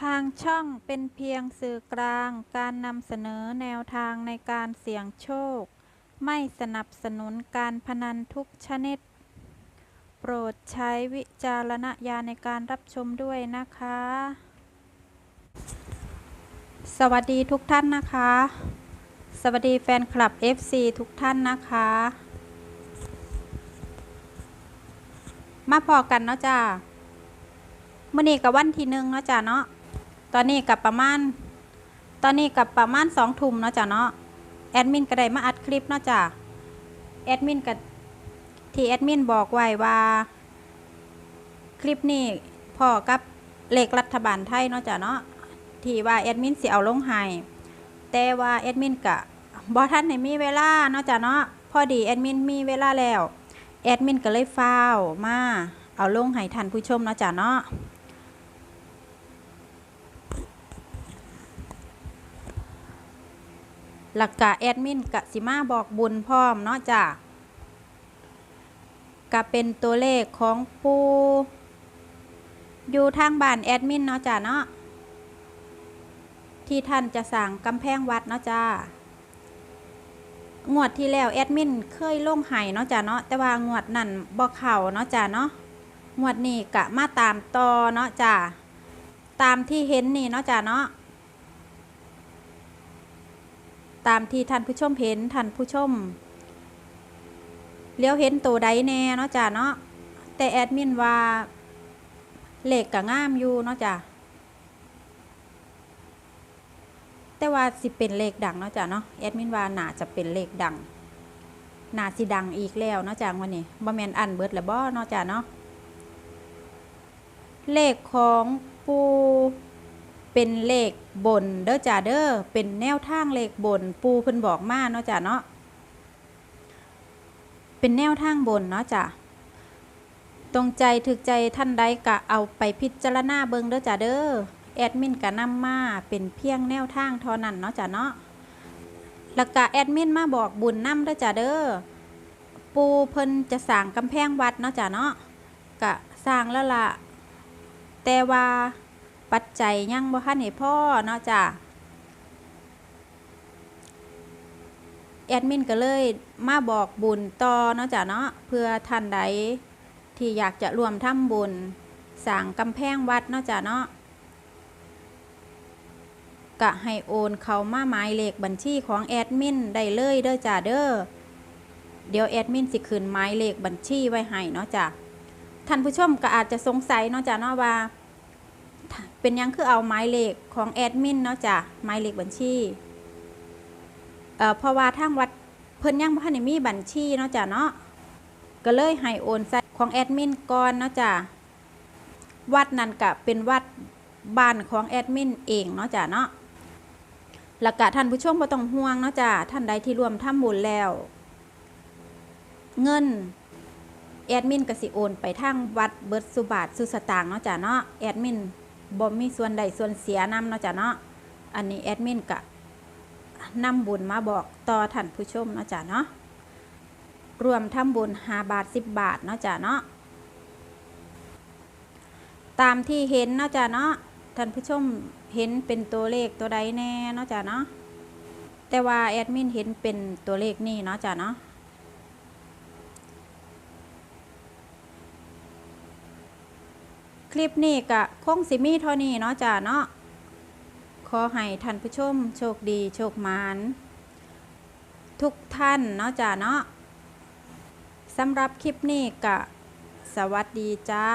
ทางช่องเป็นเพียงสื่อกลางการนำเสนอแนวทางในการเสี่ยงโชค ไม่สนับสนุนการพนันทุกชนิด โปรดใช้วิจารณญาณในการรับชมด้วยนะคะ สวัสดีทุกท่านนะคะ สวัสดีแฟนคลับ FC ทุกท่านนะคะ มาพอกันเนาะจ้ามื่อนี้กับวันที่หนึ่งเนาะจ้ะเนาะ ตอนนี้กับประมาณ ตอนนี้กับประมาณสองทุ่มเนาะจ้ะเนาะ แอดมินก็ได้มาอัดคลิปเนาะจ้ะ แอดมินกับที่แอดมินบอกไว้ว่า คลิปนี้พอกับเลขรัฐบาลไทยเนาะจ้ะเนาะ ที่ว่าแอดมินสิเอาลงให้แต่ว่าแอดมินกะบอท่านในมีเวลาเนาะจ้ะเนาะ พอดีแอดมินมีเวลาแล้ว แอดมินก็เลยฟ้าวมา เอาลงให้ท่านผู้ชมเนาะจ้ะเนาะ หลักกะแอดมินกะสิมาบอกบุญพร้อมเนาะจ้ะกะเป็นตัวเลขของปูอยู่ทางบ้านแอดมินเนาะจ้ะเนาะที่ท่านจะสั่งกำแพงวัดเนาะจ้างวดที่แล้วแอดมินเคยลงไห้เนาะจ้ะเนาะแต่ว่างวดนั่นบ่เข่าเนาะจ้ะเนาะงวดนี้กะมาตามต่อเนาะจ้ะตามที่เห็นนี่เนาะจ้ะเนาะ ตามที่ท่านผู้ชมเห็นท่านผู้ชมเลี้ยวเห็นตัวใดแน่เนาะจ้ะเนาะแต่แอดมินว่าเลขกะง่ามอยู่เนาะจ้ะแต่ว่าสิเป็นเลขดังเนาะจ้ะเนาะแอดมินว่าน่าจะเป็นเลขดังน่าสิดังอีกแล้วเนาะจ้ะวันนี้บ่แมนอันเบิดแล้วบ่เนาะจ้ะเนาะเลขของปู เป็นเลขบนเด้อจ้าเด้อเป็นแนวทางเลขบนปูเพิ่นบอกมาเนาะจ้าเนาะเป็นแนวทางบนเนาะจ้าตรงใจถึกใจท่านใดกะเอาไปพิจารณาเบิงเด้อจ้าเด้อแอดมินกะนำมาเป็นเพียงแนวทางเท่านั้นเนาะจ้าเนาะแล้วกะแอดมินมาบอกบุญนำเด้อจ้าเด้อปูเพิ่นจะสร้างกำแพงวัดเนาะจ้าเนาะกะสร้างแล้วล่ะแต่ว่า ปัจจัยยังบ่ทันให้พ่อเนาะจ้ะแอดมินก็เลยมาบอกบุญต่อเนาะจ้ะเนาะเพื่อท่านใดที่อยากจะรวมทำบุญสร้างกำแพงวัดเนาะจ้ะเนาะกะให้โอนเขามาหมายเลขบัญชีของแอดมินได้เลยเด้อจ้ะเด้อเดี๋ยวแอดมินสิคืนหมายเลขบัญชีไว้ให้เนาะจ้ะท่านผู้ชมก็อาจจะสงสัยเนาะจ้ะเนาะว่า เป็นยังคือเอาหมายเลขของแอดมินเนาะจ้ะหมายเลขบัญชีเอ่อเพราะว่าทางวัดเพิ่นยังพันมีบัญชีเนาะจ้ะเนาะก็เลยให้โอนใส่ของแอดมินก่อนเนาะจ้ะวัดนั่นก็เป็นวัดบ้านของแอดมินเองเนาะจ้ะเนาะแล้วก็ท่านผู้ชมบ่ต้องห่วงเนาะจ้ะท่านใดที่รวมทำบุญแล้ว เงินแอดมินก็สิโอนไปทางวัดเบิดสุบาทสุสตางเนาะจ้ะเนาะแอดมิน บ่มีส่วนใดส่วนเสียนำเนาะจ้ะเนาะอันนี้แอดมินกะนำบุญมาบอกต่อท่านผู้ชมเนาะจ้ะเนาะรวมทำบุญ5บาท10บาทเนาะจ้ะเนาะตามที่เห็นเนาะจ้ะเนาะท่านผู้ชมเห็นเป็นตัวเลขตัวใดแน่เนาะจ้ะเนาะแต่ว่าแอดมินเห็นเป็นตัวเลขนี่เนาะจ้ะเนาะ คลิปนี้กะคงสิมีเท่านี้เนาะจ้าเนาะขอให้ท่านผู้ชมโชคดีโชคมานทุกท่านเนาะจ้าเนาะสำหรับคลิปนี้กะสวัสดีจ้า